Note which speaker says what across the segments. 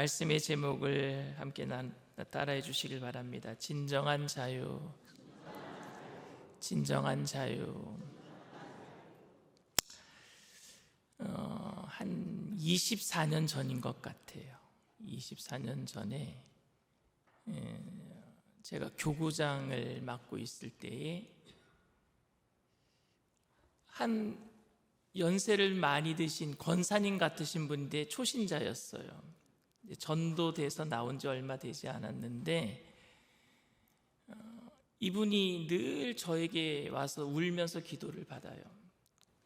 Speaker 1: 말씀의 제목을 함께 난- 따라해 주시길 바랍니다. 진정한 자유. 진정한 자유. 어, 한 24년 전인 것 같아요. 24년 전에 예, 제가 교구장을 맡고 있을 때에 한 연세를 많이 드신 권사님 같으신 분인데 초신자였어요. 전도돼서 나온 지 얼마 되지 않았는데 어, 이분이 늘 저에게 와서 울면서 기도를 받아요.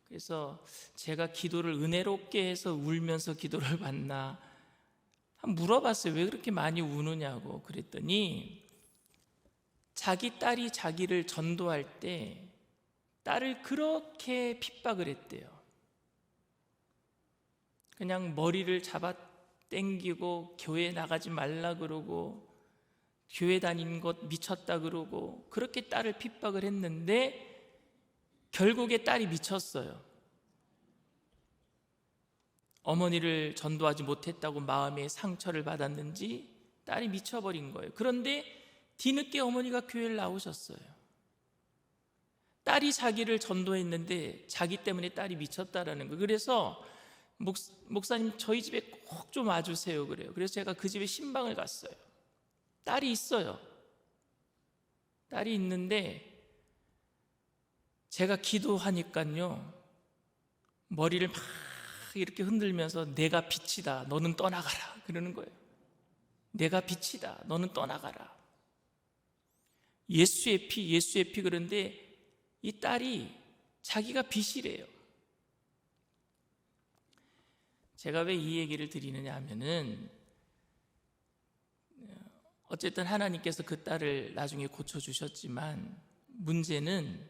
Speaker 1: 그래서 제가 기도를 은혜롭게 해서 울면서 기도를 받나 물어봤어요. 왜 그렇게 많이 우느냐고 그랬더니 자기 딸이 자기를 전도할 때 딸을 그렇게 핍박을 했대요. 그냥 머리를 잡아 땡기고 교회 나가지 말라 그러고 교회 다니는 것 미쳤다 그러고 그렇게 딸을 핍박을 했는데 결국에 딸이 미쳤어요. 어머니를 전도하지 못했다고 마음에 상처를 받았는지 딸이 미쳐버린 거예요. 그런데 뒤늦게 어머니가 교회를 나오셨어요. 딸이 자기를 전도했는데 자기 때문에 딸이 미쳤다라는 거. 그래서 목, 목사님 저희 집에 꼭좀 와주세요 그래요. 그래서 제가 그 집에 신방을 갔어요. 딸이 있어요. 딸이 있는데 제가 기도하니까요 머리를 막 이렇게 흔들면서 내가 빛이다. 너는 떠나가라. 그러는 거예요. 내가 빛이다. 너는 떠나가라. 예수의 피, 예수의 피 그런데 이 딸이 자기가 빛이래요. 제가 왜 이 얘기를 드리느냐 하면은 어쨌든 하나님께서 그 딸을 나중에 고쳐 주셨지만 문제는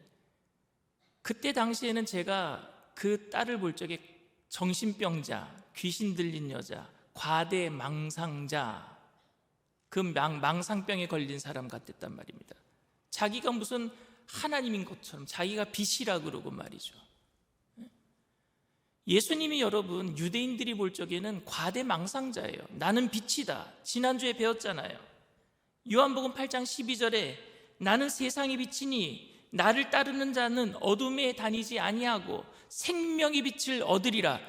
Speaker 1: 그때 당시에는 제가 그 딸을 볼 적에 정신병자, 귀신 들린 여자, 과대 망상자, 그 망, 망상병에 걸린 사람 같았단 말입니다. 자기가 무슨 하나님인 것처럼 자기가 빛이라 그러고 말이죠. 예수님이 여러분 유대인들이 볼 적에는 과대 망상자예요. 나는 빛이다. 지난주에 배웠잖아요. 요한복음 8장 12절에 나는 세상의 빛이니 나를 따르는 자는 어둠에 다니지 아니하고 생명의 빛을 얻으리라.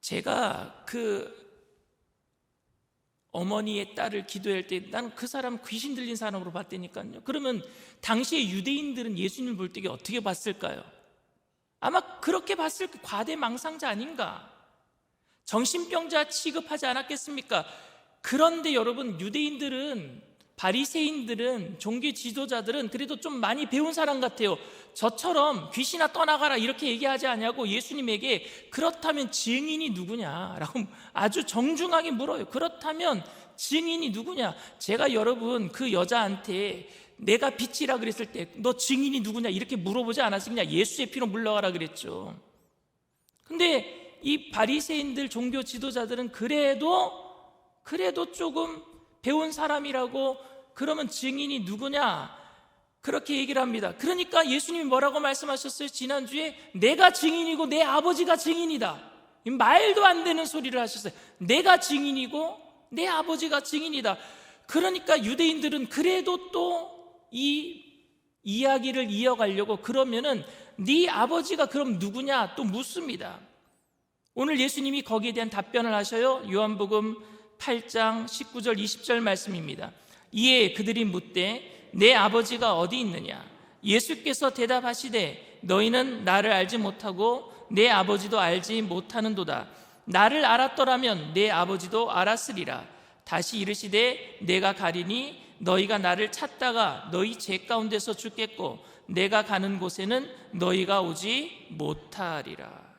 Speaker 1: 제가 그 어머니의 딸을 기도할 때 난 그 사람 귀신 들린 사람으로 봤다니까요. 그러면 당시에 유대인들은 예수님을 볼 때 어떻게 봤을까요? 아마 그렇게 봤을 그 과대 망상자 아닌가? 정신병자 취급하지 않았겠습니까? 그런데 여러분 유대인들은 바리새인들은 종교 지도자들은 그래도 좀 많이 배운 사람 같아요. 저처럼 귀신아 떠나가라 이렇게 얘기하지 않냐고 예수님에게 그렇다면 증인이 누구냐라고 아주 정중하게 물어요. 그렇다면 증인이 누구냐? 제가 여러분 그 여자한테 내가 빛이라 그랬을 때 너 증인이 누구냐 이렇게 물어보지 않았으냐 예수의 피로 물러가라 그랬죠. 근데 이 바리새인들 종교 지도자들은 그래도 그래도 조금 배운 사람이라고 그러면 증인이 누구냐? 그렇게 얘기를 합니다. 그러니까 예수님이 뭐라고 말씀하셨어요? 지난주에 내가 증인이고 내 아버지가 증인이다. 말도 안 되는 소리를 하셨어요. 내가 증인이고 내 아버지가 증인이다. 그러니까 유대인들은 그래도 또 이 이야기를 이어가려고 그러면은 네 아버지가 그럼 누구냐 또 묻습니다. 오늘 예수님이 거기에 대한 답변을 하셔요. 요한복음 8장 19절 20절 말씀입니다. 이에 그들이 묻되 내 아버지가 어디 있느냐? 예수께서 대답하시되 너희는 나를 알지 못하고 내 아버지도 알지 못하는도다. 나를 알았더라면 내 아버지도 알았으리라. 다시 이르시되 내가 가리니 너희가 나를 찾다가 너희 죄 가운데서 죽겠고 내가 가는 곳에는 너희가 오지 못하리라.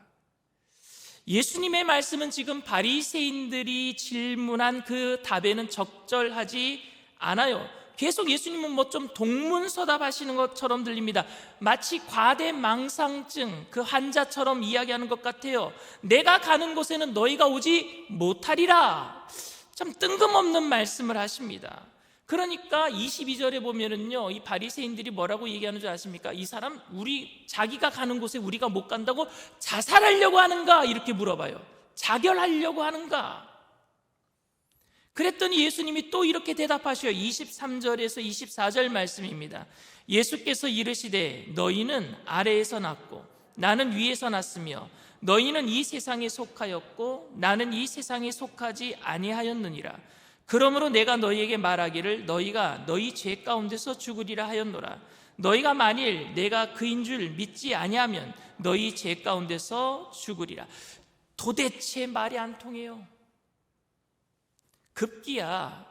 Speaker 1: 예수님의 말씀은 지금 바리새인들이 질문한 그 답에는 적절하지 않아요. 계속 예수님은 뭐 좀 동문서답하시는 것처럼 들립니다. 마치 과대망상증 그 환자처럼 이야기하는 것 같아요. 내가 가는 곳에는 너희가 오지 못하리라. 참 뜬금없는 말씀을 하십니다. 그러니까 22절에 보면은요, 이 바리새인들이 뭐라고 얘기하는 줄 아십니까? 이 사람 우리 자기가 가는 곳에 우리가 못 간다고 자살하려고 하는가 이렇게 물어봐요. 자결하려고 하는가? 그랬더니 예수님이 또 이렇게 대답하셔요. 23절에서 24절 말씀입니다. 예수께서 이르시되 너희는 아래에서 났고 나는 위에서 났으며 너희는 이 세상에 속하였고 나는 이 세상에 속하지 아니하였느니라. 그러므로 내가 너희에게 말하기를 너희가 너희 죄 가운데서 죽으리라 하였노라. 너희가 만일 내가 그인 줄 믿지 아니하면 너희 죄 가운데서 죽으리라. 도대체 말이 안 통해요. 급기야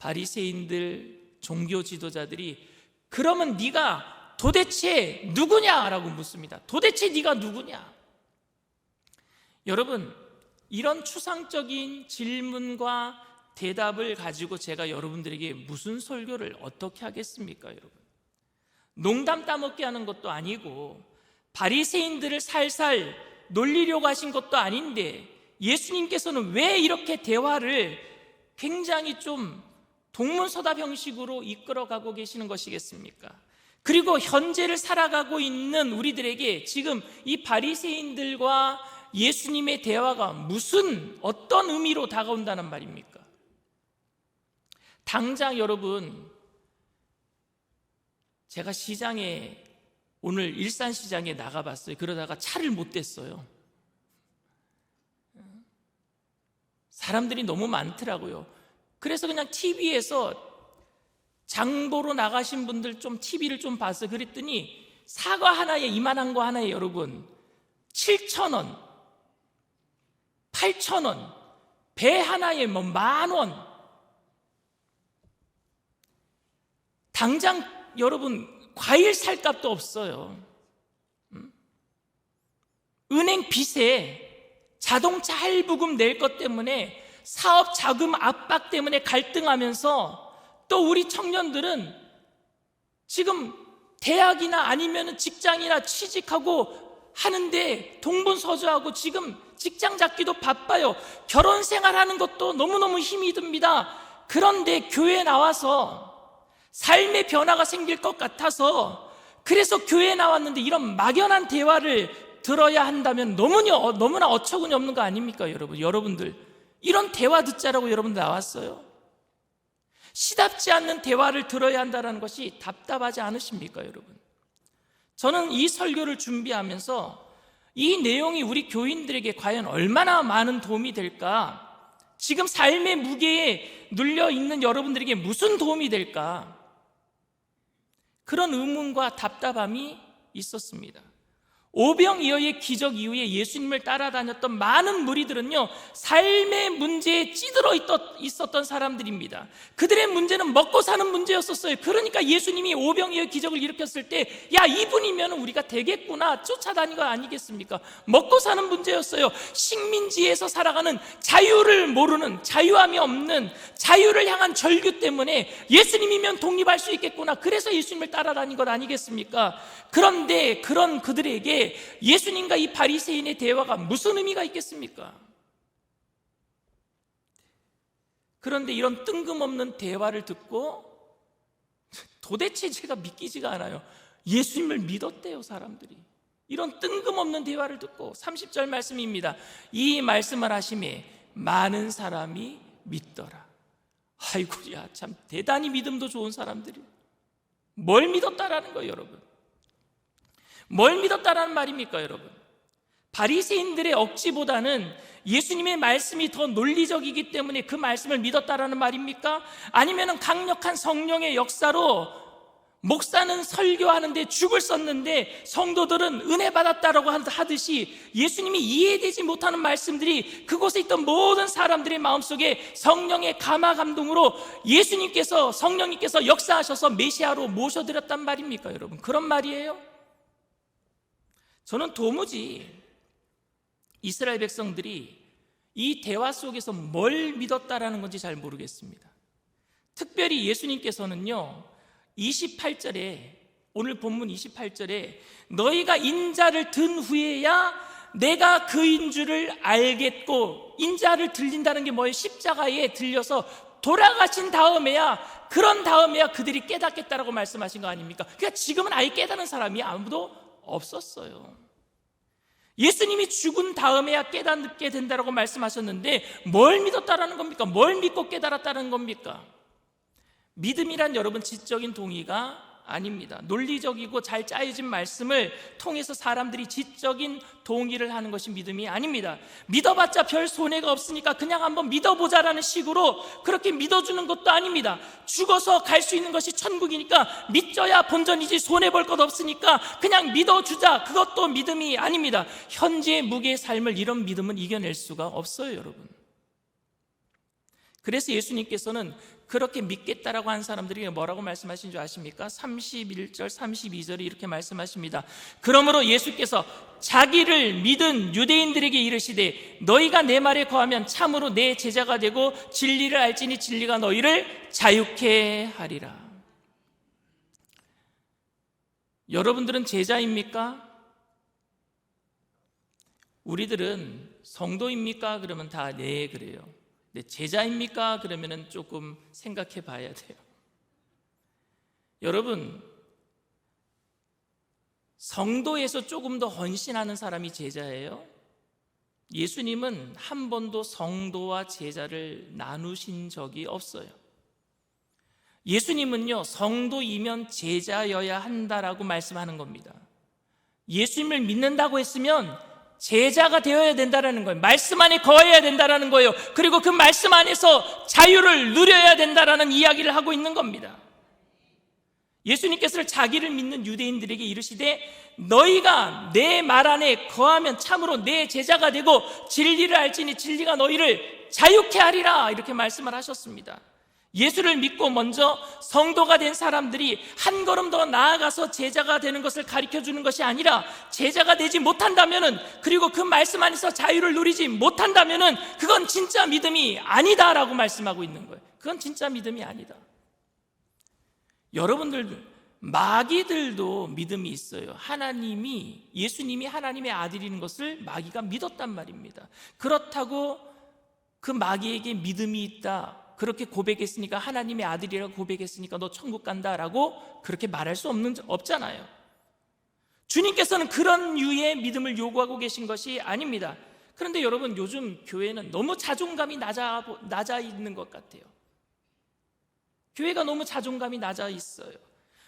Speaker 1: 바리새인들 종교 지도자들이 그러면 네가 도대체 누구냐라고 묻습니다. 도대체 네가 누구냐? 여러분 이런 추상적인 질문과 대답을 가지고 제가 여러분들에게 무슨 설교를 어떻게 하겠습니까, 여러분? 농담 따먹게 하는 것도 아니고 바리새인들을 살살 놀리려고 하신 것도 아닌데 예수님께서는 왜 이렇게 대화를 굉장히 좀 동문서답 형식으로 이끌어가고 계시는 것이겠습니까? 그리고 현재를 살아가고 있는 우리들에게 지금 이 바리새인들과 예수님의 대화가 무슨 어떤 의미로 다가온다는 말입니까? 당장 여러분 제가 시장에 오늘 일산 시장에 나가봤어요. 그러다가 차를 못 댔어요. 사람들이 너무 많더라고요. 그래서 그냥 TV에서 장보러 나가신 분들 좀 TV를 좀 봤어요. 그랬더니 사과 하나에 이만한 거 하나에 여러분 7천 원, 8천 원, 배 하나에 뭐 만 원. 당장 여러분 과일 살 값도 없어요. 음? 은행 빚에 자동차 할부금 낼 것 때문에 사업 자금 압박 때문에 갈등하면서 또 우리 청년들은 지금 대학이나 아니면 직장이나 취직하고 하는데 동분서주하고 지금 직장 잡기도 바빠요. 결혼 생활하는 것도 너무너무 힘이 듭니다. 그런데 교회 나와서 삶의 변화가 생길 것 같아서 그래서 교회에 나왔는데 이런 막연한 대화를 들어야 한다면 너무나, 너무나 어처구니 없는 거 아닙니까, 여러분? 여러분들. 이런 대화 듣자라고 여러분 나왔어요. 시답지 않는 대화를 들어야 한다는 것이 답답하지 않으십니까, 여러분? 저는 이 설교를 준비하면서 이 내용이 우리 교인들에게 과연 얼마나 많은 도움이 될까? 지금 삶의 무게에 눌려 있는 여러분들에게 무슨 도움이 될까? 그런 의문과 답답함이 있었습니다. 오병이어의 기적 이후에 예수님을 따라다녔던 많은 무리들은요, 삶의 문제에 찌들어 있었던 사람들입니다. 그들의 문제는 먹고 사는 문제였었어요. 그러니까 예수님이 오병이어의 기적을 일으켰을 때, 야, 이분이면 우리가 되겠구나. 쫓아다닌 거 아니겠습니까? 먹고 사는 문제였어요. 식민지에서 살아가는 자유를 모르는, 자유함이 없는, 자유를 향한 절규 때문에 예수님이면 독립할 수 있겠구나. 그래서 예수님을 따라다닌 것 아니겠습니까? 그런데 그런 그들에게 예수님과 이 바리새인의 대화가 무슨 의미가 있겠습니까? 그런데 이런 뜬금없는 대화를 듣고 도대체 제가 믿기지가 않아요. 예수님을 믿었대요, 사람들이. 이런 뜬금없는 대화를 듣고 30절 말씀입니다. 이 말씀을 하심에 많은 사람이 믿더라. 아이고야, 참 대단히 믿음도 좋은 사람들이. 뭘 믿었다라는 거예요, 여러분? 뭘 믿었다라는 말입니까, 여러분? 바리새인들의 억지보다는 예수님의 말씀이 더 논리적이기 때문에 그 말씀을 믿었다라는 말입니까? 아니면 강력한 성령의 역사로 목사는 설교하는데 죽을 썼는데 성도들은 은혜 받았다라고 하듯이 예수님이 이해되지 못하는 말씀들이 그곳에 있던 모든 사람들의 마음속에 성령의 감화 감동으로 예수님께서 성령님께서 역사하셔서 메시아로 모셔드렸단 말입니까, 여러분? 그런 말이에요? 저는 도무지 이스라엘 백성들이 이 대화 속에서 뭘 믿었다라는 건지 잘 모르겠습니다. 특별히 예수님께서는요, 28절에, 오늘 본문 28절에 너희가 인자를 든 후에야 내가 그인 줄을 알겠고, 인자를 들린다는 게 뭐예요? 십자가에 들려서 돌아가신 다음에야, 그런 다음에야 그들이 깨닫겠다라고 말씀하신 거 아닙니까? 그러니까 지금은 아예 깨닫는 사람이 아무도 없었어요. 예수님이 죽은 다음에야 깨닫게 된다라고 말씀하셨는데 뭘 믿었다라는 겁니까? 뭘 믿고 깨달았다는 겁니까? 믿음이란 여러분 지적인 동의가 아닙니다. 논리적이고 잘 짜여진 말씀을 통해서 사람들이 지적인 동의를 하는 것이 믿음이 아닙니다. 믿어봤자 별 손해가 없으니까 그냥 한번 믿어보자라는 식으로 그렇게 믿어주는 것도 아닙니다. 죽어서 갈 수 있는 것이 천국이니까 믿져야 본전이지 손해볼 것 없으니까 그냥 믿어주자. 그것도 믿음이 아닙니다. 현재 무게의 삶을 이런 믿음은 이겨낼 수가 없어요, 여러분. 그래서 예수님께서는 그렇게 믿겠다라고 한 사람들이 뭐라고 말씀하신 줄 아십니까? 31절, 32절에 이렇게 말씀하십니다. 그러므로 예수께서 자기를 믿은 유대인들에게 이르시되 너희가 내 말에 거하면 참으로 내 제자가 되고 진리를 알지니 진리가 너희를 자유케 하리라. 여러분들은 제자입니까? 우리들은 성도입니까? 그러면 다 네 그래요. 근데 제자입니까? 그러면은 조금 생각해 봐야 돼요. 여러분, 성도에서 조금 더 헌신하는 사람이 제자예요. 예수님은 한 번도 성도와 제자를 나누신 적이 없어요. 예수님은요, 성도이면 제자여야 한다라고 말씀하는 겁니다. 예수님을 믿는다고 했으면 제자가 되어야 된다라는 거예요. 말씀 안에 거해야 된다라는 거예요. 그리고 그 말씀 안에서 자유를 누려야 된다라는 이야기를 하고 있는 겁니다. 예수님께서는 자기를 믿는 유대인들에게 이르시되 너희가 내 말 안에 거하면 참으로 내 제자가 되고 진리를 알지니 진리가 너희를 자유케 하리라 이렇게 말씀을 하셨습니다. 예수를 믿고 먼저 성도가 된 사람들이 한 걸음 더 나아가서 제자가 되는 것을 가르쳐 주는 것이 아니라 제자가 되지 못한다면은 그리고 그 말씀 안에서 자유를 누리지 못한다면은 그건 진짜 믿음이 아니다라고 말씀하고 있는 거예요. 그건 진짜 믿음이 아니다. 여러분들 마귀들도 믿음이 있어요. 하나님이 예수님이 하나님의 아들인 것을 마귀가 믿었단 말입니다. 그렇다고 그 마귀에게 믿음이 있다. 그렇게 고백했으니까 하나님의 아들이라고 고백했으니까 너 천국 간다라고 그렇게 말할 수 없는 없잖아요. 주님께서는 그런 유의 믿음을 요구하고 계신 것이 아닙니다. 그런데 여러분 요즘 교회는 너무 자존감이 낮아 낮아 있는 것 같아요. 교회가 너무 자존감이 낮아 있어요.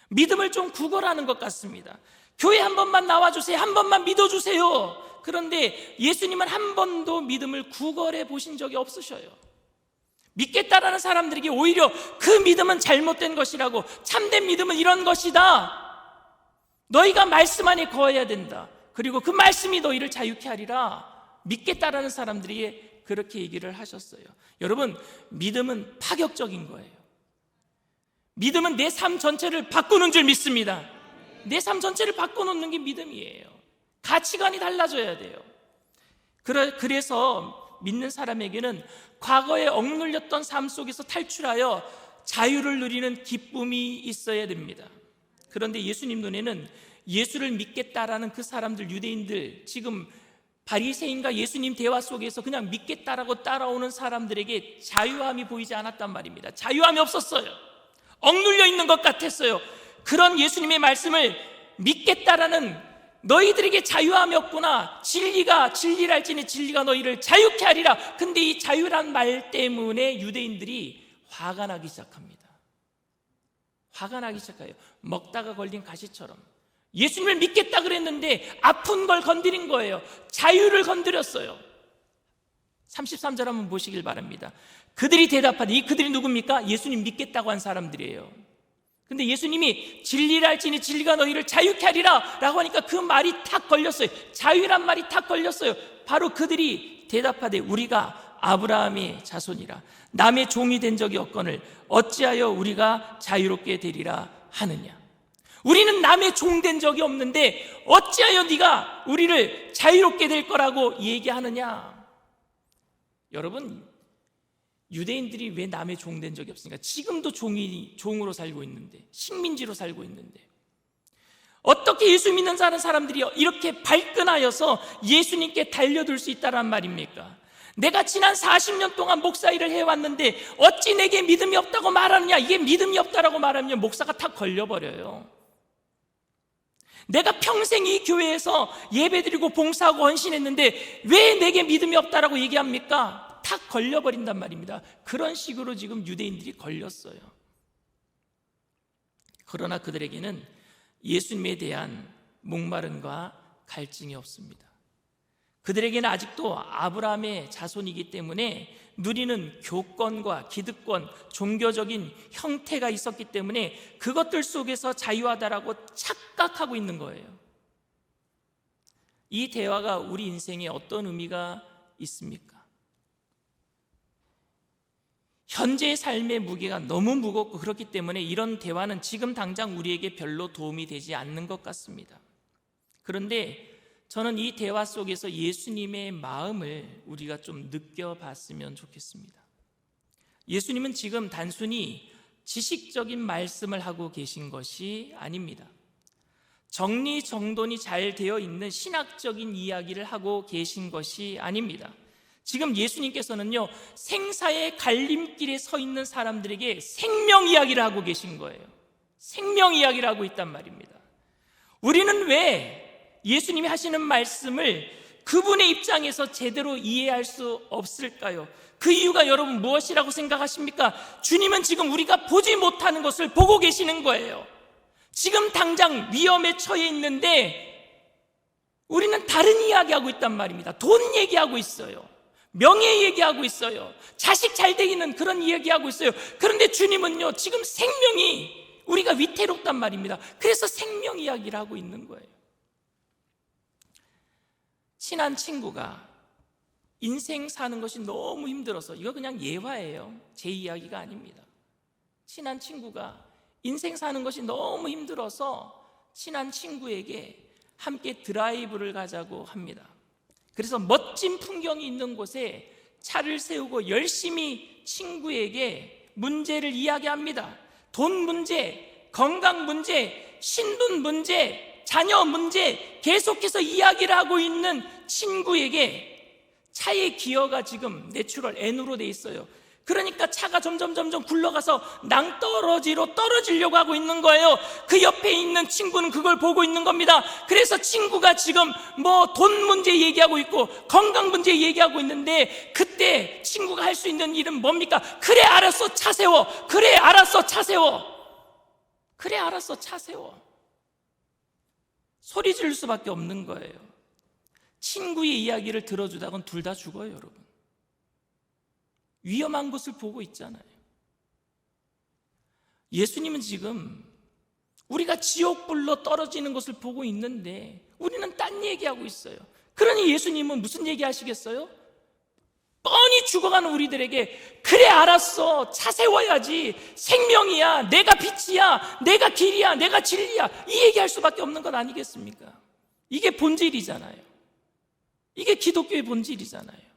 Speaker 1: 믿음을 좀 구걸하는 것 같습니다. 교회 한 번만 나와주세요. 한 번만 믿어주세요. 그런데 예수님은 한 번도 믿음을 구걸해 보신 적이 없으셔요. 믿겠다라는 사람들에게 오히려 그 믿음은 잘못된 것이라고 참된 믿음은 이런 것이다. 너희가 말씀 안에 거해야 된다. 그리고 그 말씀이 너희를 자유케 하리라. 믿겠다라는 사람들이 그렇게 얘기를 하셨어요. 여러분, 믿음은 파격적인 거예요. 믿음은 내 삶 전체를 바꾸는 줄 믿습니다. 내 삶 전체를 바꿔놓는 게 믿음이에요. 가치관이 달라져야 돼요. 그래서 믿는 사람에게는 과거에 억눌렸던 삶 속에서 탈출하여 자유를 누리는 기쁨이 있어야 됩니다. 그런데 예수님 눈에는 예수를 믿겠다라는 그 사람들 유대인들 지금 바리새인과 예수님 대화 속에서 그냥 믿겠다라고 따라오는 사람들에게 자유함이 보이지 않았단 말입니다. 자유함이 없었어요. 억눌려 있는 것 같았어요. 그런 예수님의 말씀을 믿겠다라는 너희들에게 자유함이 없구나. 진리가 진리를 알지니 진리가 너희를 자유케 하리라. 근데 이 자유란 말 때문에 유대인들이 화가 나기 시작합니다. 화가 나기 시작해요. 먹다가 걸린 가시처럼. 예수님을 믿겠다 그랬는데 아픈 걸 건드린 거예요. 자유를 건드렸어요. 33절 한번 보시길 바랍니다. 그들이 대답하되 이 그들이 누굽니까? 예수님 믿겠다고 한 사람들이에요. 근데 예수님이 진리를 알지니 진리가 너희를 자유케 하리라 라고 하니까 그 말이 탁 걸렸어요. 자유란 말이 탁 걸렸어요. 바로 그들이 대답하되 우리가 아브라함의 자손이라 남의 종이 된 적이 없거늘 어찌하여 우리가 자유롭게 되리라 하느냐. 우리는 남의 종 된 적이 없는데 어찌하여 네가 우리를 자유롭게 될 거라고 얘기하느냐. 여러분 유대인들이 왜 남의 종 된 적이 없습니까? 지금도 종이 종으로 살고 있는데 식민지로 살고 있는데 어떻게 예수 믿는 자는 사람들이 이렇게 발끈하여서 예수님께 달려들 수 있다란 말입니까? 내가 지난 40년 동안 목사 일을 해왔는데 어찌 내게 믿음이 없다고 말하느냐? 이게 믿음이 없다라고 말하면 목사가 탁 걸려버려요. 내가 평생 이 교회에서 예배드리고 봉사하고 헌신했는데 왜 내게 믿음이 없다라고 얘기합니까? 탁 걸려버린단 말입니다. 그런 식으로 지금 유대인들이 걸렸어요. 그러나 그들에게는 예수님에 대한 목마름과 갈증이 없습니다. 그들에게는 아직도 아브라함의 자손이기 때문에 누리는 교권과 기득권, 종교적인 형태가 있었기 때문에 그것들 속에서 자유하다라고 착각하고 있는 거예요. 이 대화가 우리 인생에 어떤 의미가 있습니까? 현재의 삶의 무게가 너무 무겁고 그렇기 때문에 이런 대화는 지금 당장 우리에게 별로 도움이 되지 않는 것 같습니다. 그런데 저는 이 대화 속에서 예수님의 마음을 우리가 좀 느껴봤으면 좋겠습니다. 예수님은 지금 단순히 지식적인 말씀을 하고 계신 것이 아닙니다. 정리 정돈이 잘 되어 있는 신학적인 이야기를 하고 계신 것이 아닙니다. 지금 예수님께서는요, 생사의 갈림길에 서 있는 사람들에게 생명 이야기를 하고 계신 거예요. 생명 이야기를 하고 있단 말입니다. 우리는 왜 예수님이 하시는 말씀을 그분의 입장에서 제대로 이해할 수 없을까요? 그 이유가 여러분 무엇이라고 생각하십니까? 주님은 지금 우리가 보지 못하는 것을 보고 계시는 거예요. 지금 당장 위험에 처해 있는데 우리는 다른 이야기하고 있단 말입니다. 돈 얘기하고 있어요. 명예 얘기하고 있어요. 자식 잘 되기는 그런 이야기하고 있어요. 그런데 주님은요, 지금 생명이 우리가 위태롭단 말입니다. 그래서 생명 이야기를 하고 있는 거예요. 친한 친구가 인생 사는 것이 너무 힘들어서 이거 그냥 예화예요. 제 이야기가 아닙니다. 친한 친구가 인생 사는 것이 너무 힘들어서 친한 친구에게 함께 드라이브를 가자고 합니다. 그래서 멋진 풍경이 있는 곳에 차를 세우고 열심히 친구에게 문제를 이야기합니다. 돈 문제, 건강 문제, 신분 문제, 자녀 문제 계속해서 이야기를 하고 있는 친구에게 차의 기어가 지금 내추럴 N으로 돼 있어요. 그러니까 차가 점점 점점 굴러가서 낭떠러지로 떨어지려고 하고 있는 거예요. 그 옆에 있는 친구는 그걸 보고 있는 겁니다. 그래서 친구가 지금 뭐 돈 문제 얘기하고 있고 건강 문제 얘기하고 있는데 그때 친구가 할 수 있는 일은 뭡니까? 그래 알았어 차 세워. 그래 알았어 차 세워. 그래 알았어 차 세워. 소리 지를 수밖에 없는 거예요. 친구의 이야기를 들어주다간 둘다 죽어요, 여러분. 위험한 것을 보고 있잖아요. 예수님은 지금 우리가 지옥불로 떨어지는 것을 보고 있는데 우리는 딴 얘기하고 있어요. 그러니 예수님은 무슨 얘기 하시겠어요? 뻔히 죽어가는 우리들에게 그래 알았어 차 세워야지 생명이야 내가 빛이야 내가 길이야 내가 진리야 이 얘기할 수밖에 없는 것 아니겠습니까? 이게 본질이잖아요. 이게 기독교의 본질이잖아요.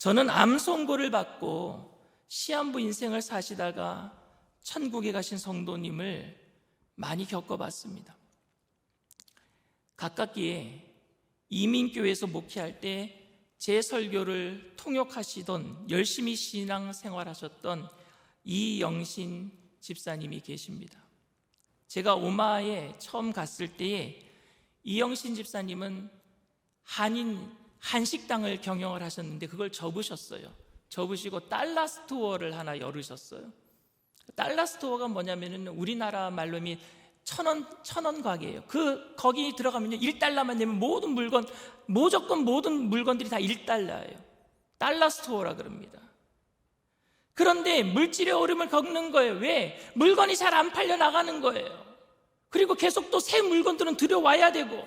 Speaker 1: 저는 암 선고를 받고 시한부 인생을 사시다가 천국에 가신 성도님을 많이 겪어봤습니다. 가깝기에 이민교회에서 목회할 때 제 설교를 통역하시던 열심히 신앙 생활하셨던 이영신 집사님이 계십니다. 제가 오마에 처음 갔을 때에 이영신 집사님은 한인 한식당을 경영을 하셨는데 그걸 접으셨어요. 접으시고 달러 스토어를 하나 열으셨어요. 달러 스토어가 뭐냐면은 우리나라 말로 하면 천원, 천원 가게예요. 그, 거기 들어가면요. 1달러만 내면 모든 물건, 무조건 모든 물건들이 다 1달러예요. 달러 스토어라 그럽니다. 그런데 물질의 오름을 겪는 거예요. 왜? 물건이 잘 안 팔려 나가는 거예요. 그리고 계속 또 새 물건들은 들여와야 되고,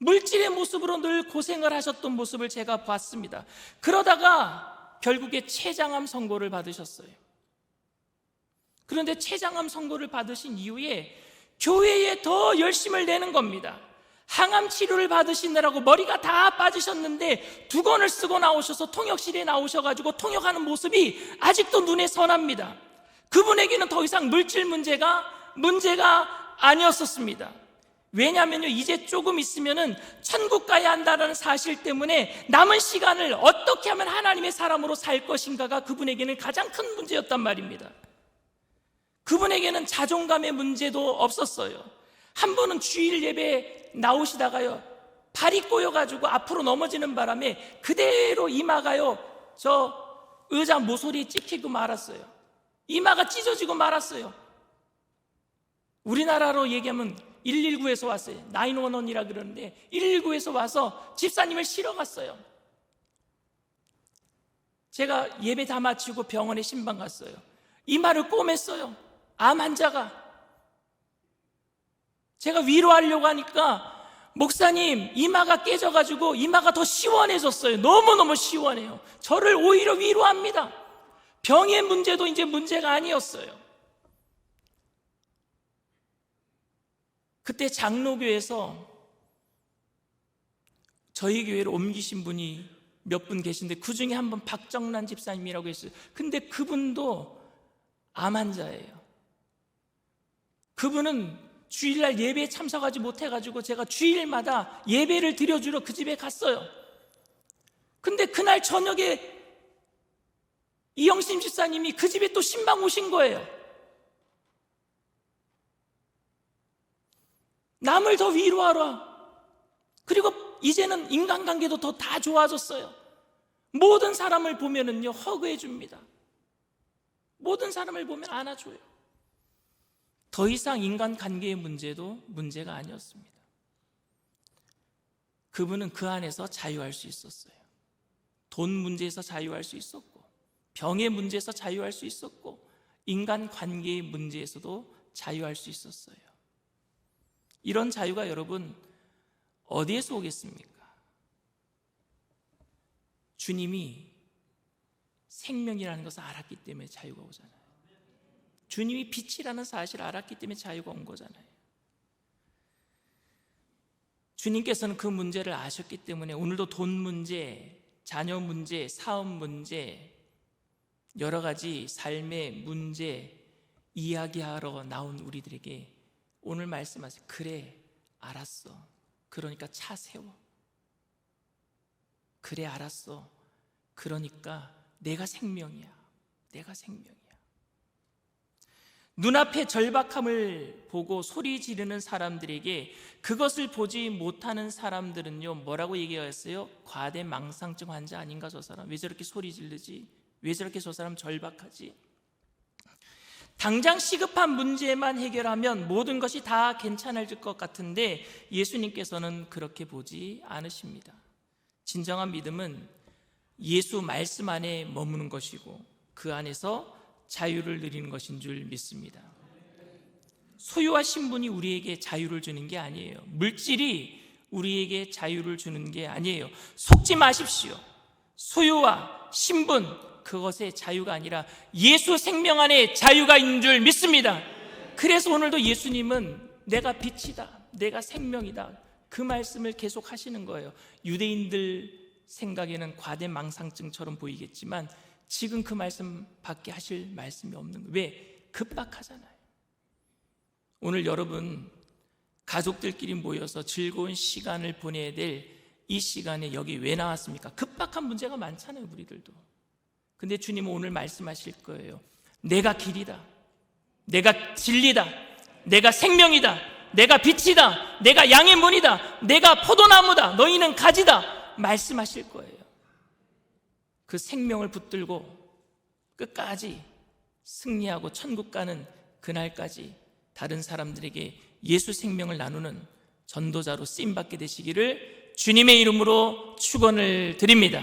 Speaker 1: 물질의 모습으로 늘 고생을 하셨던 모습을 제가 봤습니다. 그러다가 결국에 췌장암 선고를 받으셨어요. 그런데 췌장암 선고를 받으신 이후에 교회에 더 열심을 내는 겁니다. 항암 치료를 받으시느라고 머리가 다 빠지셨는데 두 권을 쓰고 나오셔서 통역실에 나오셔가지고 통역하는 모습이 아직도 눈에 선합니다. 그분에게는 더 이상 물질 문제가 문제가 아니었었습니다. 왜냐하면요, 이제 조금 있으면은 천국 가야 한다는 사실 때문에 남은 시간을 어떻게 하면 하나님의 사람으로 살 것인가가 그분에게는 가장 큰 문제였단 말입니다. 그분에게는 자존감의 문제도 없었어요. 한 번은 주일 예배 나오시다가요 발이 꼬여가지고 앞으로 넘어지는 바람에 그대로 이마가요 저 의자 모서리에 찍히고 말았어요. 이마가 찢어지고 말았어요. 우리나라로 얘기하면 119에서 왔어요. 911이라 그러는데 119에서 와서 집사님을 실어 갔어요. 제가 예배 다 마치고 병원에 신방 갔어요. 이마를 꼬맸어요. 암 환자가. 제가 위로하려고 하니까 목사님 이마가 깨져가지고 이마가 더 시원해졌어요. 너무너무 시원해요. 저를 오히려 위로합니다. 병의 문제도 이제 문제가 아니었어요. 그때 장로교에서 저희 교회로 옮기신 분이 몇 분 계신데 그 중에 한 분 박정란 집사님이라고 했어요. 근데 그분도 암 환자예요. 그분은 주일날 예배에 참석하지 못해가지고 제가 주일마다 예배를 드려주러 그 집에 갔어요. 근데 그날 저녁에 이영심 집사님이 그 집에 또 신방 오신 거예요. 남을 더 위로하라. 그리고 이제는 인간관계도 더 다 좋아졌어요. 모든 사람을 보면은요 허그해 줍니다. 모든 사람을 보면 안아줘요. 더 이상 인간관계의 문제도 문제가 아니었습니다. 그분은 그 안에서 자유할 수 있었어요. 돈 문제에서 자유할 수 있었고, 병의 문제에서 자유할 수 있었고, 인간 관계의 문제에서도 자유할 수 있었어요. 이런 자유가 여러분 어디에서 오겠습니까? 주님이 생명이라는 것을 알았기 때문에 자유가 오잖아요. 주님이 빛이라는 사실을 알았기 때문에 자유가 온 거잖아요. 주님께서는 그 문제를 아셨기 때문에 오늘도 돈 문제, 자녀 문제, 사업 문제, 여러 가지 삶의 문제 이야기하러 나온 우리들에게 오늘 말씀하세요. 그래, 알았어. 그러니까 차 세워. 그래, 알았어. 그러니까 내가 생명이야. 내가 생명이야. 눈앞의 절박함을 보고 소리 지르는 사람들에게 그것을 보지 못하는 사람들은요, 뭐라고 얘기했어요? 과대 망상증 환자 아닌가, 저 사람? 왜 저렇게 소리 지르지? 왜 저렇게 저 사람 절박하지? 당장 시급한 문제만 해결하면 모든 것이 다 괜찮아질 것 같은데 예수님께서는 그렇게 보지 않으십니다. 진정한 믿음은 예수 말씀 안에 머무는 것이고 그 안에서 자유를 누리는 것인 줄 믿습니다. 소유와 신분이 우리에게 자유를 주는 게 아니에요. 물질이 우리에게 자유를 주는 게 아니에요. 속지 마십시오. 소유와 신분, 그것의 자유가 아니라 예수 생명 안에 자유가 있는 줄 믿습니다. 그래서 오늘도 예수님은 내가 빛이다. 내가 생명이다. 그 말씀을 계속 하시는 거예요. 유대인들 생각에는 과대 망상증처럼 보이겠지만 지금 그 말씀 밖에 하실 말씀이 없는 거예요. 왜? 급박하잖아요. 오늘 여러분 가족들끼리 모여서 즐거운 시간을 보내야 될 이 시간에 여기 왜 나왔습니까? 급박한 문제가 많잖아요, 우리들도. 근데 주님은 오늘 말씀하실 거예요. 내가 길이다. 내가 진리다. 내가 생명이다. 내가 빛이다. 내가 양의 문이다. 내가 포도나무다. 너희는 가지다. 말씀하실 거예요. 그 생명을 붙들고 끝까지 승리하고 천국 가는 그날까지 다른 사람들에게 예수 생명을 나누는 전도자로 쓰임 받게 되시기를 주님의 이름으로 축원을 드립니다.